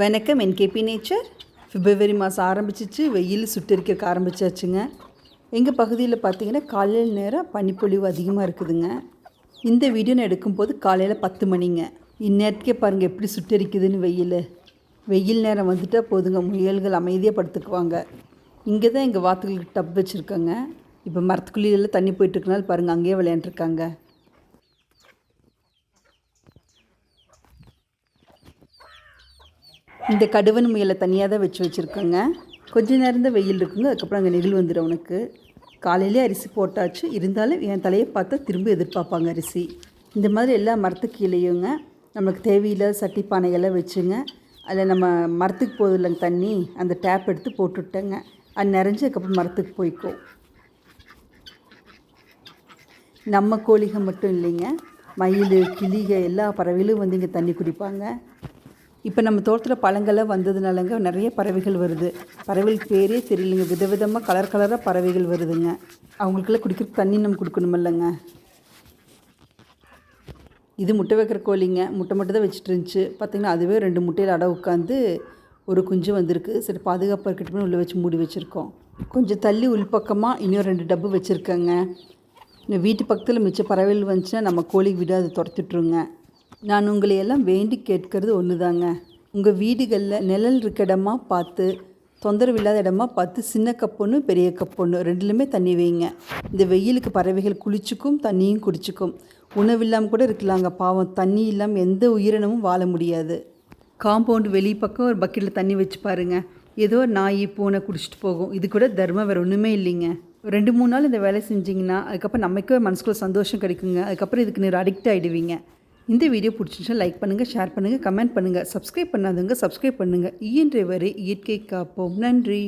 வணக்கம். NKP nature. பிப்ரவரி மாதம் ஆரம்பிச்சிச்சு. வெயில் சுட்டரிக்க ஆரம்பிச்சாச்சுங்க. எங்கள் பகுதியில் பார்த்தீங்கன்னா காலையில் நேரம் பனிப்பொழிவு அதிகமாக இருக்குதுங்க. இந்த வீடியோ நான் எடுக்கும்போது காலையில் பத்து மணிங்க. இந்நேரத்துக்கே பாருங்கள் எப்படி சுட்டரிக்குதுன்னு வெயில். வெயில் நேரம் வந்துட்டால் போதுங்க. முயல்கள் அமைதியாக படுத்துக்குவாங்க. இங்கே தான் எங்கள் வாத்துகளுக்கு டப் வச்சுருக்கோங்க. இப்போ மரத்துக்குள்ளேயெல்லாம் தண்ணி போயிட்டுருக்கனால பாருங்கள் அங்கேயே விளையாண்டுருக்காங்க. இந்த கடுவன் முயலை தனியாக தான் வச்சு வச்சுருக்கோங்க. கொஞ்ச நேரம் தான் வெயில் இருக்குங்க. அதுக்கப்புறம் அங்கே நெகிழ் வந்துடும் அவனுக்கு. காலையிலே அரிசி போட்டாச்சு. இருந்தாலும் என் தலையை பார்த்தா திரும்ப எதிர்பார்ப்பாங்க அரிசி. இந்த மாதிரி எல்லா மரத்துக்கு கீழேயுங்க நம்மளுக்கு தேவையில்லாத சட்டி பானைகள்லாம் வச்சுங்க. அதில் நம்ம மரத்துக்கு போகுது இல்லைங்க தண்ணி. அந்த டேப் எடுத்து போட்டுவிட்டேங்க அது நிறைஞ்சு அதுக்கப்புறம் மரத்துக்கு போய்க்கும். நம்ம கோழிகள் மட்டும் இல்லைங்க. மயில் கிளிகள் எல்லா பறவைகளும் வந்து இங்கே தண்ணி குடிப்பாங்க. இப்போ நம்ம தோட்டத்தில் பழங்கள்லாம் வந்ததுனாலங்க நிறைய பறவைகள் வருது. பறவைகள் பேரே தெரியலைங்க. விதவிதமாக கலர் கலராக பறவைகள் வருதுங்க. அவங்களுக்கெல்லாம் குடிக்கிற தண்ணி நம்ம கொடுக்கணும் இல்லைங்க இது முட்டை வைக்கிற கோழிங்க. முட்டை மட்டும் தான் வச்சுட்டு இருந்துச்சு. பார்த்திங்கன்னா அதுவே ரெண்டு முட்டையில் அடை உட்காந்து ஒரு குஞ்சு வந்திருக்கு. சரி பாதுகாப்பாக இருக்கட்டும் உள்ளே வச்சு மூடி வச்சுருக்கோம். கொஞ்சம் தள்ளி உள்பக்கமாக இன்னும் ரெண்டு டப்பு வச்சுருக்கேங்க. இந்த வீட்டு பக்கத்தில் மிச்ச பறவைகள் வந்துச்சுன்னா நம்ம கோழிக்கு விட அதை துரத்துட்ருங்க நான் உங்களை எல்லாம் வேண்டி கேட்கறது ஒன்று தாங்க உங்கள் வீடுகளில் நிழல் இருக்க இடமா பார்த்து தொந்தரவு இல்லாத இடமா பார்த்து சின்ன கப்பொன்று பெரிய கப்பொன்று ரெண்டுலையுமே தண்ணி வைங்க. இந்த வெயிலுக்கு பறவைகள் குளிச்சுக்கும் தண்ணியும் குடிச்சுக்கும். உணவில்லாமல் கூட இருக்கலாங்க. பாவம் தண்ணி இல்லாமல் எந்த உயிரினமும் வாழ முடியாது. காம்பவுண்டு வெளி பக்கம் ஒரு பக்கெட்டில் தண்ணி வச்சு பாருங்க. ஏதோ நாய் பூனை குடிச்சிட்டு போகும். இது கூட தர்மம் வேறு ஒன்றுமே இல்லைங்க. ரெண்டு மூணு நாள் இந்த வேலை செஞ்சிங்கன்னா அதுக்கப்புறம் நமக்கே மனசுக்குள்ள சந்தோஷம் கிடைக்குங்க. அதுக்கப்புறம் இதுக்கு நீர் அடிக்ட் ஆகிடுவீங்க இந்த வீடியோ பிடிச்சிருச்சா லைக் பண்ணுங்கள் ஷேர் பண்ணுங்கள் கமெண்ட் பண்ணுங்கள் சப்ஸ்கிரைப் பண்ணாதவங்க சப்ஸ்கிரைப் பண்ணுங்கள் இயன்ற வரை இயற்கை காப்போம். நன்றி.